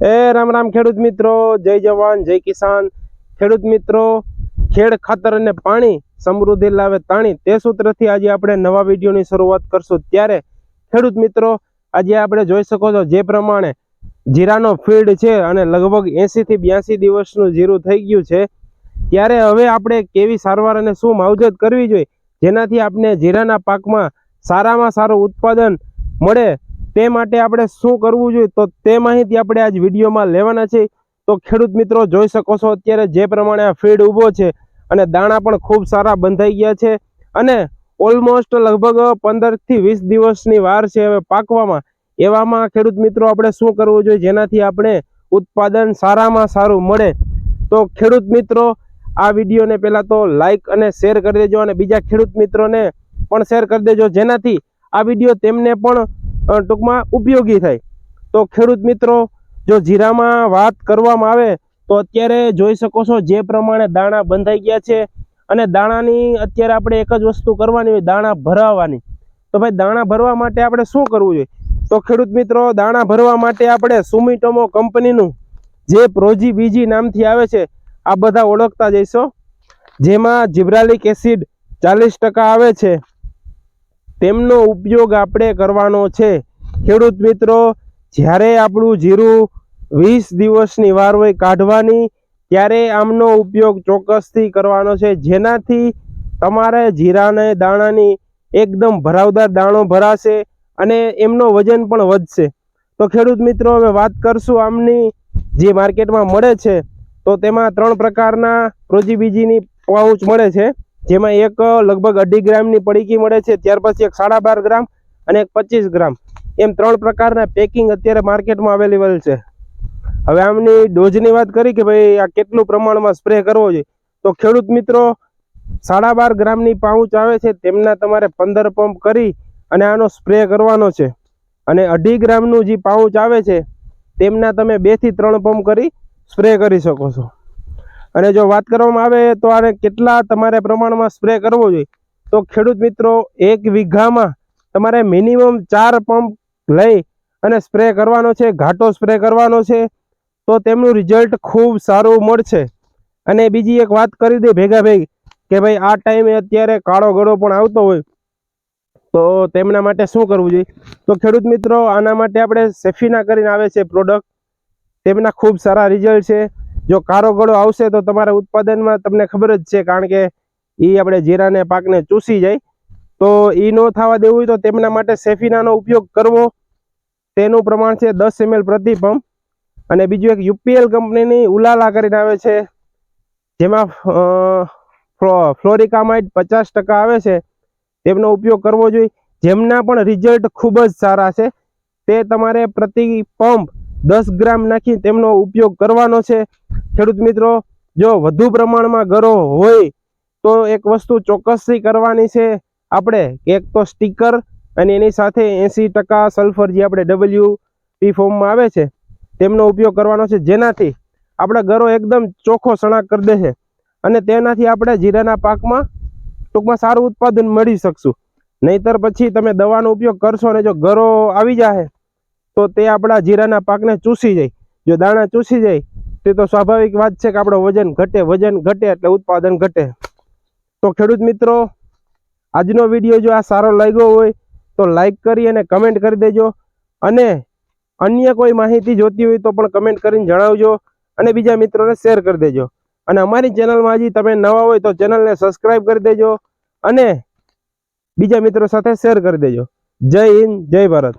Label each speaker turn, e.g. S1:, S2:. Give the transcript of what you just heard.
S1: એ રામ રામ ખેડૂત મિત્રો, જય જવાન, જય કિસાન. ખેડૂત મિત્રો, ખેડ, ખાતર અને પાણી સમૃદ્ધિ લાવે તાણી. તે સૂત્રથી આજે આપણે નવા વિડીયોની શરૂઆત કરશું. ત્યારે ખેડૂત મિત્રો, આજે આપણે જોઈ શકો છો જે પ્રમાણે જીરાનો ફીડ છે અને લગભગ એંસીથી બ્યાસી દિવસનું જીરું થઈ ગયું છે. ત્યારે હવે આપણે કેવી સારવાર અને શું માવજત કરવી જોઈએ, જેનાથી આપણે જીરાના પાકમાં સારામાં સારું ઉત્પાદન મળે તે માટે આપણે શું કરવું જોઈએ? તો તે માહિતી આપણે આજ વિડીયોમાં લેવાના છે. તો ખેડૂત મિત્રો, જોઈ શકો છો અત્યારે જે પ્રમાણે આ ફીડ ઊભો છે અને દાણા પણ ખૂબ સારા બંધાઈ ગયા છે અને ઓલમોસ્ટ લગભગ પંદરથી વીસ દિવસની વાર છે હવે પાકવામાં. એવામાં ખેડૂત મિત્રો, આપણે શું કરવું જોઈએ? જેનાથી આપણે ઉત્પાદન સારામાં સારું મળે. તો ખેડૂત મિત્રો, આ વિડીયોને પહેલાં તો લાઈક અને શેર કરી દેજો અને બીજા ખેડૂત મિત્રોને પણ શેર કરી દેજો. જેનાથી આ વીડિયો તેમને પણ ટૂંકમાં ઉપયોગી થાય. તો ખેડૂત મિત્રો, જો જીરામાં વાત કરવામાં આવે, તો અત્યારે જોઈ શકો છો જે પ્રમાણે દાણા બંધાઈ ગયા છે અને દાણાની અત્યારે આપણે એક જ વસ્તુ કરવાની હોય, દાણા ભરાવાની. તો ભાઈ, દાણા ભરવા માટે આપણે શું કરવું જોઈએ? તો ખેડૂત મિત્રો, દાણા ભરવા માટે આપણે સુમિટોમો કંપનીનું જે પ્રોજી બીજી નામથી આવે છે, આ બધા ઓળખતા જઈશો. જેમાં જીબ્રાલિક એસિડ ચાલીસ ટકા આવે છે. તેમનો ઉપયોગ આપણે કરવાનો છે. ખેડૂત મિત્રો, જ્યારે આપણું જીરું વીસ દિવસની વાર હોય કાઢવાની, ત્યારે આમનો ઉપયોગ ચોક્કસથી કરવાનો છે. જેનાથી તમારે જીરાને, દાણાની એકદમ ભરાવદાર દાણો ભરાશે અને એમનો વજન પણ વધશે. તો ખેડૂત મિત્રો, હવે વાત કરશું આમની જે માર્કેટમાં મળે છે, તો તેમાં ત્રણ પ્રકારના પ્રોજીબીજીની પાઉચ મળે છે. જેમાં એક લગભગ અઢી ગ્રામની પડીકી મળે છે. ત્યાર પછી એક સાડા બાર ગ્રામ અને એક પચીસ ગ્રામ. એમ ત્રણ પ્રકારના પેકિંગ અત્યારે માર્કેટમાં અવેલેબલ છે. હવે આમની ડોઝની વાત કરી કે ભાઈ આ કેટલું પ્રમાણમાં સ્પ્રે કરવો જોઈએ? તો ખેડૂત મિત્રો સાડા બાર ગ્રામની પાઉચ આવે છે, તેમના તમારે પંદર પંપ કરી અને આનો સ્પ્રે કરવાનો છે. અને અઢી ગ્રામનું જે પાઉચ આવે છે, તેમના તમે બેથી ત્રણ પંપ કરી સ્પ્રે કરી શકો છો. અને જો વાત કરવામાં આવે તો આને કેટલા તમારે પ્રમાણમાં સ્પ્રે કરવો જોઈએ? તો ખેડૂત મિત્રો, એક વીઘામાં તમારે મિનિમમ ચાર પંપ લઈ અને સ્પ્રે કરવાનો છે, ઘાટો સ્પ્રે કરવાનો છે, તો તેમનું રિઝલ્ટ ખૂબ સારું મળશે. અને બીજી એક વાત કરી દે ભેગા ભેગ, કે ભાઈ આ ટાઈમે અત્યારે કાળો ગળો પણ આવતો હોય, તો તેમના માટે શું કરવું જોઈએ? તો ખેડૂત મિત્રો, આના માટે આપણે સેફીના કરીને આવે છે પ્રોડક્ટ તેમના ખૂબ સારા રિઝલ્ટ છે. જો કારો ગળો આવશે તો તમારા ઉત્પાદનમાં તમને ખબર જ છે, કારણ કે એ આપણે જીરાને પાકને ચૂસી જાય. તો એ ન થવા દેવું હોય તો તેમના માટે સેફીનાનો ઉપયોગ કરવો. તેનું પ્રમાણ છે દસ એમએલ પ્રતિ પંપ. અને બીજું એક યુપીએલ કંપનીની ઉલાલા કરીને આવે છે. જેમાં ફ્લોરિકામાઇડ પચાસ ટકા આવે છે. તેમનો ઉપયોગ કરવો જોઈએ. જેમના પણ રિઝલ્ટ ખૂબ જ સારા છે, તે તમારે પ્રતિ પંપ દસ ગ્રામ નાખી તેમનો ઉપયોગ કરવાનો છે. ખેડૂત મિત્રો, જો વધુ પ્રમાણમાં ગરો હોય, તો એક વસ્તુ ચોક્કસથી કરવાની છે. આપણે એક તો સ્ટીકર અને એની સાથે એંસી ટકા સલ્ફર જે આપણે ડબલ્યુ પી ફોર્મમાં આવે છે, તેમનો ઉપયોગ કરવાનો છે. જેનાથી આપણે ગરો એકદમ ચોખ્ખો સણાક કરી દેશે અને તેનાથી આપણે જીરાના પાકમાં ટૂંકમાં સારું ઉત્પાદન મળી શકશું. નહીતર પછી તમે દવાનો ઉપયોગ કરશો અને જો ગરો આવી જાય તો તે આપણા જીરાના પાકને ચૂસી જાય. જો દાણા ચૂસી જાય તે તો સ્વાભાવિક વાત છે કે આપણો વજન ઘટે વજન ઘટે એટલે ઉત્પાદન ઘટે. તો ખેડૂત મિત્રો, આજનો વીડિયો જો આ સારો લાગ્યો હોય તો લાઈક કરી અને કમેન્ટ કરી દેજો. અને અન્ય કોઈ માહિતી જોતી હોય તો પણ કમેન્ટ કરીને જણાવજો અને બીજા મિત્રોને શેર કરી દેજો. અને અમારી ચેનલમાં હજી તમે નવા હોય તો ચેનલને સબસ્ક્રાઈબ કરી દેજો અને બીજા મિત્રો સાથે શેર કરી દેજો. જય હિન્દ, જય ભારત.